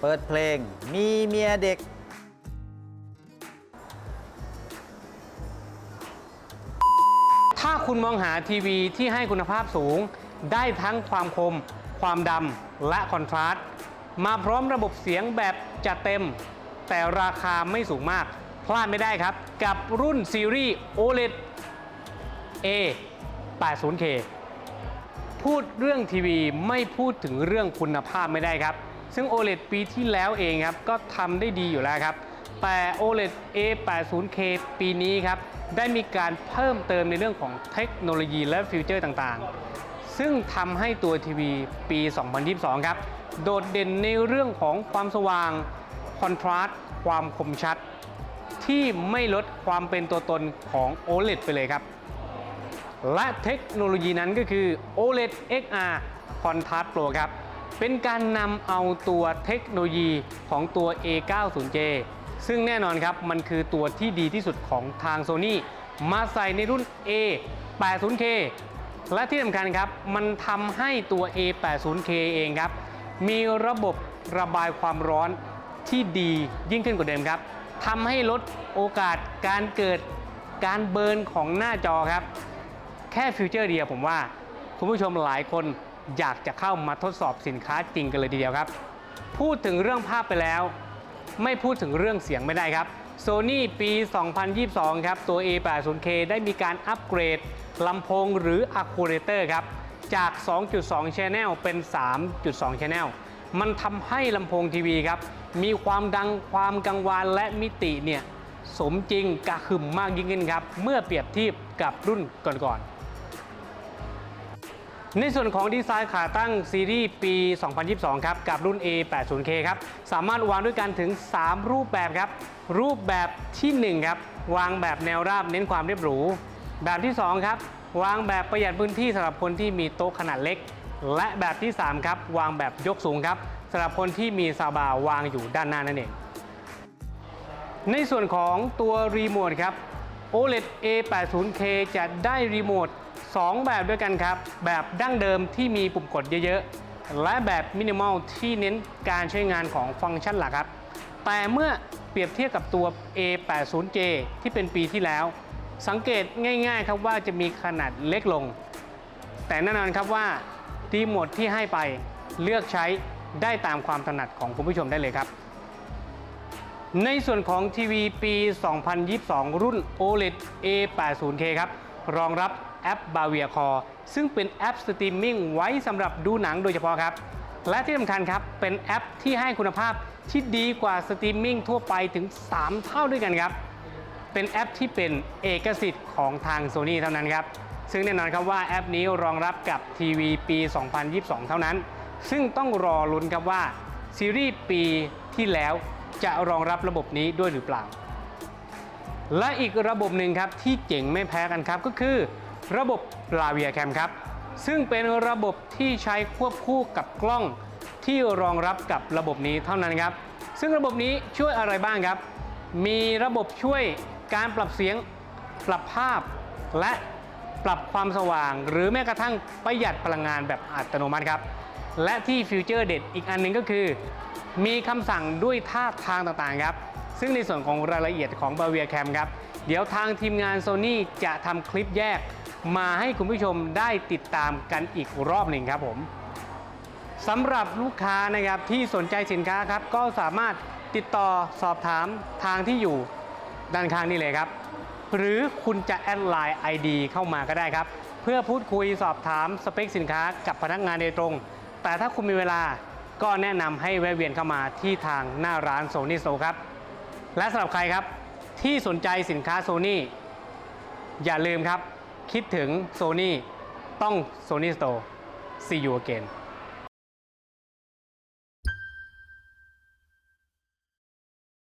เปิดเพลงมีเมียเด็ก ถ้าคุณมองหาทีวีที่ให้คุณภาพสูง ได้ทั้งความคม ความดำและคอนทราสต์มาพร้อมระบบเสียงแบบจัดเต็ม แต่ราคาไม่สูงมาก พลาดไม่ได้ครับ กับรุ่นซีรีส์ OLED A 80K พูดเรื่องทีวีไม่พูดถึงเรื่องคุณภาพไม่ได้ครับ ซึ่ง OLED ปีที่แล้วเองครับก็ทำได้ดีอยู่แล้วครับ แต่ OLED A80K ปีนี้ครับได้มีการเพิ่มเติมในเรื่องของเทคโนโลยีและฟิวเจอร์ต่างๆ ซึ่งทำให้ตัวทีวีปี 2022 ครับ โดดเด่นในเรื่องของความสว่างคอนทราสต์ความคมชัด ที่ไม่ลดความเป็นตัวตนของ OLED ไปเลยครับ และเทคโนโลยีนั้นก็คือ OLED XR Contrast Pro ครับ เป็นการนำเอาตัวเทคโนโลยีของตัว A90J ซึ่งแน่นอนครับ มันคือตัวที่ดีที่สุดของทาง Sony มาใส่ในรุ่น A80K และที่สำคัญครับ มันทำให้ตัว A80K เองครับ มีระบบระบายความร้อนที่ดียิ่งขึ้นกว่าเดิมครับทำให้ลดโอกาสการเกิดการเบิร์นของหน้าจอครับ แค่ฟิวเจอร์เดียวผมว่า คุณผู้ชมหลายคน อยากจะเข้ามาทดสอบสินค้าจริงกันเลยทีเดียวครับ พูดถึงเรื่องภาพไปแล้ว ไม่พูดถึงเรื่องเสียงไม่ได้ครับ Sony ปี 2022 ครับ ตัว A80K ได้มีการอัปเกรดลำโพงหรือ a c c u r a t o r ครับ จาก 2.2 Channel เป็น 3.2 Channel มันทำให้ลำโพงทีวีครับ มีความดังความกังวานและมิติเนี่ย สมจริงกระหึ่มมากยิ่งขึ้นครับ เมื่อเปรียบเทียบกับรุ่นก่อนๆ ในส่วนของดีไซน์ขาตั้งซีรีส์ปี 2022 ครับ กับรุ่น A80K ครับ สามารถวางด้วยกันถึง 3 รูปแบบครับ รูปแบบทีหนึ่1 ครับ วางแบบแนวราบเน้นความเรียบหรู แบบที่ 2 ครับ วางแบบประหยัดพื้นที่สำหรับคนที่มีโต๊ะขนาดเล็ก และแบบที่ 3 ครับ วางแบบยกสูงครับสำหรับคนที่มีซาบาวางอยู่ด้านหน้านั่นเอง ในส่วนของตัวรีโมทครับ OLED A80K จะได้รีโมท 2 แบบด้วยกันครับ แบบดั้งเดิมที่มีปุ่มกดเยอะๆ และแบบมินิมอลที่เน้นการใช้งานของฟังก์ชันหลักครับ แต่เมื่อเปรียบเทียบกับตัว A80J ที่เป็นปีที่แล้ว สังเกตง่ายๆครับว่าจะมีขนาดเล็กลง แต่แน่นอนครับว่ารีโหมทที่ให้ไปเลือกใช้ได้ตามความถนัดของคุณผู้ชมได้เลยครับ ในส่วนของทีวีปี 2022 รุ่น OLED A80K ครับ รองรับแอป b a v i a Core ซึ่งเป็นแอปสตรีมมิ่งไว้สำหรับดูหนังโดยเฉพาะครับ และที่สำคัญครับ เป็นแอปที่ให้คุณภาพที่ดีกว่าสตรีมมิ่งทั่วไปถึง 3 เท่าด้วยกันครับ เป็นแอปที่เป็นเอกสิทธิ์ของทาง Sony เท่านั้นครับ ซึ่งแน่นอนครับว่าแอปนี้รองรับกับทีวีปี 2022 เท่านั้น ซึ่งต้องรอลุ้นครับว่าซีรีส์ปีที่แล้วจะรองรับระบบนี้ด้วยหรือเปล่า และอีกระบบหนึ่งครับที่เจ๋งไม่แพ้กันครับก็คือ ระบบ l a v i a Cam ครับซึ่งเป็นระบบที่ใช้ควบคู่กับกล้องที่รองรับกับระบบนี้เท่านั้นครับ ซึ่งระบบนี้ช่วยอะไรบ้างครับ มีระบบช่วยการปรับเสียง ปรับภาพ และปรับความสว่าง หรือแม้กระทั่งประหยัดพลังงานแบบอัตโนมัติครับ และที่ฟิวเจอร์เด็ดอีกอันหนึ่งก็คือ มีคำสั่งด้วยท่าทางต่างๆครับ ซึ่งในส่วนของรายละเอียดของ b a v i a Cam ครับ เดี๋ยวทางทีมงาน Sony จะทำคลิปแยก มาให้คุณผู้ชมได้ติดตามกันอีกรอบหนึ่งครับผมสำหรับลูกค้านะครับที่สนใจสินค้าครับ ก็สามารถติดต่อสอบถามทางที่อยู่ด้านข้างนี้เลยครับ หรือคุณจะแอดไลน์ ID เข้ามาก็ได้ครับ เพื่อพูดคุยสอบถามสเปคสินค้ากับพนักงานโดยตรง แต่ถ้าคุณมีเวลาก็แนะนำให้แวะเวียนเข้ามาที่ทางหน้าร้าน Sony Store ครับ และสำหรับใครครับที่สนใจสินค้า Sony อย่าลืมครับ คิดถึง Sony ต้อง Sony Store See you again